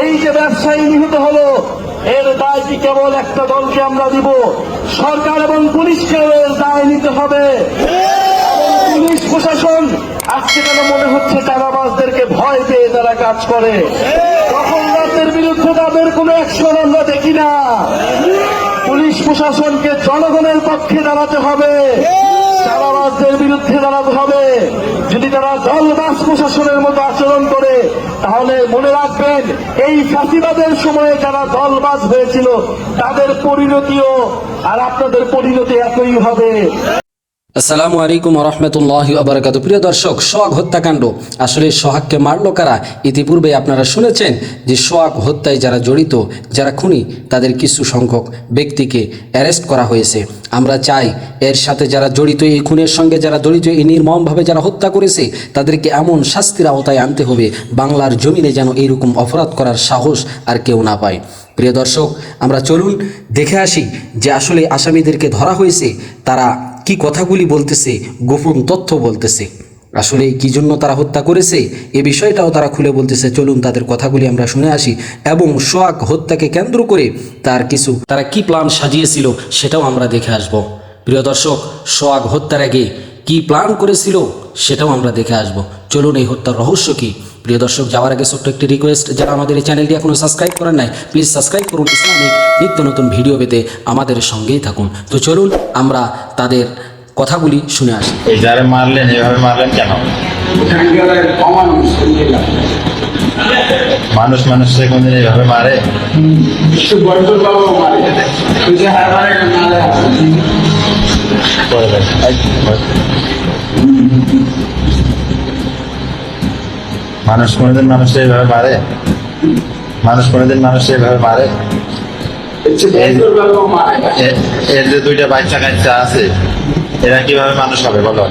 এই যে ব্যবসায়ী নিহত হলো, এর দায় কি কেবল একটা দলকে আমরা দিব। সরকার এবং পুলিশকেও এর দায় নিতে হবে। পুলিশ প্রশাসন, আজকে যেন মনে হচ্ছে চাঁদাবাজদেরকে ভয় পেয়ে তারা কাজ করে। তখন রাতের বিরুদ্ধে তাদের কোনো অ্যাকশন আমরা দেখি না। পুলিশ প্রশাসনকে জনগণের পক্ষে দাঁড়াতে হবে। চাঁদাবাজদের বিরুদ্ধে দাঁড়াতে হবে যদি তারা দলবাস প্রশাসনের মতো আচরণ করে, তাহলে মনে রাখবেন, এই ফাঁসিবাদের সময়ে যারা দলবাজ হয়েছিল, তাদের পরিণতিও আর আপনাদের পরিণতি একই হবে। আসসালামু আলাইকুম রহমতুল্লাহ আবরকাত প্রিয় দর্শক, সোহাগ হত্যাকাণ্ড। আসলে সোহাগকে মারল কারা? ইতিপূর্বে আপনারা শুনেছেন যে সোহাগ হত্যায় যারা জড়িত, যারা খুনি, তাদের কিছু সংখ্যক ব্যক্তিকে অ্যারেস্ট করা হয়েছে। আমরা চাই এর সাথে যারা জড়িত, এই খুনের সঙ্গে যারা জড়িত, এই নির্মমভাবে যারা হত্যা করেছে, তাদেরকে এমন শাস্তির আওতায় আনতে হবে, বাংলার জমিনে যেন এইরকম অপরাধ করার সাহস আর কেউ না পায়। প্রিয় দর্শক, আমরা চলুন দেখে আসি যে আসলে আসামিদেরকে ধরা হয়েছে, তারা কি কথাগুলি বলতেছে, গোপন তথ্য বলতেছে। আসলে কি জন্য তারা হত্যা করেছে, এ বিষয়টাও তারা খুলে বলতেছে। চলুন তাদের কথাগুলি আমরা শুনে আসি। এবং শোয়াক হত্যাকে কেন্দ্র করে তার কিছু, তারা কি প্ল্যান সাজিয়েছিল সেটাও আমরা দেখে আসব। প্রিয় দর্শক শোয়াক হত্যার আগে কি প্ল্যান করেছিল সেটাও আমরা দেখে আসব। চলুন এই হত্যার রহস্য কি? প্রিয় দর্শক যাওয়ার আগে ছোট্ট একটি রিকোয়েস্ট যারা আমাদের এই চ্যানেলটি এখনও সাবস্ক্রাইব করেন নাই প্লিজ সাবস্ক্রাইব করুন ইসলামিক নিত্য নতুন ভিডিও পেতে আমাদের সঙ্গেই থাকুন। তো চলুন আমরা তাদের কথাগুলি শুনে আসি। যারা মারলেন এভাবে মারলেন কেন? মানুষ মানুষকে কোনদিন এইভাবে মারে? পরে। মানুষ কোনোদিন মানুষকে এভাবে মারে মানুষ কোনোদিন মানুষকে এভাবে মারে এর যে দুইটা বাচ্চা কাচ্চা আছে, এরা কীভাবে মানুষ হবে বলো?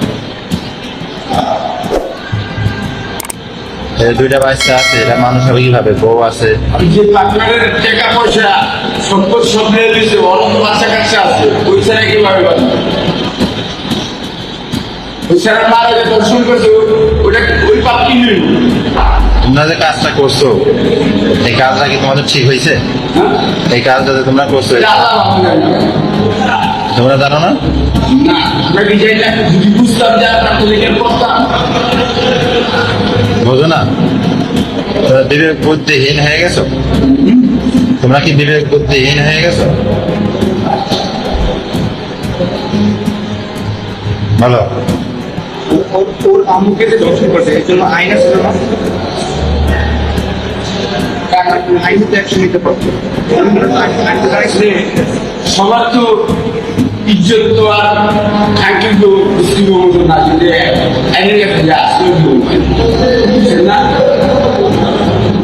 দুইটা বাচ্চা আছে, এটা মানুষ হবে কীভাবে? বউ আছে। যে পার্টনারের টাকা পয়সা সম্পদ সব নিয়ে দিছে বাচ্চা কাচ্চা আছে। ওই ছাড়া কীভাবে বাঁচবে? ওই ছাড়া মারা যে দর্শন করছে ওটা ওই পাপ কি তোমরা যে কাজটা করছ এই কাজটা কি তোমাদের ঠিক হয়েছে? এই কাজটা যে তোমরা করছ। তোমরা জানো না? বোঝো না? তোমরা বিবেক বুদ্ধিহীন হয়ে গেছো? তোমরা কি বিবেক বুদ্ধিহীন হয়ে গেছো? বলো। ওর আম্মুকে যে দর্শন করছে এর জন্য আইন আছে না? সবার তো ইজ্জত তো আর তো মুসলিম মতো না যদি আইনের কাছে যা বুঝছেন না?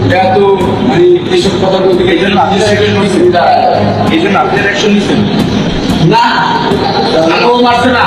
এটা তো মানে এইসব কথা বলতে এই জন্য আপনি এই জন্য আপনি অ্যাকশন নিয়েছেন না ও মারছে না।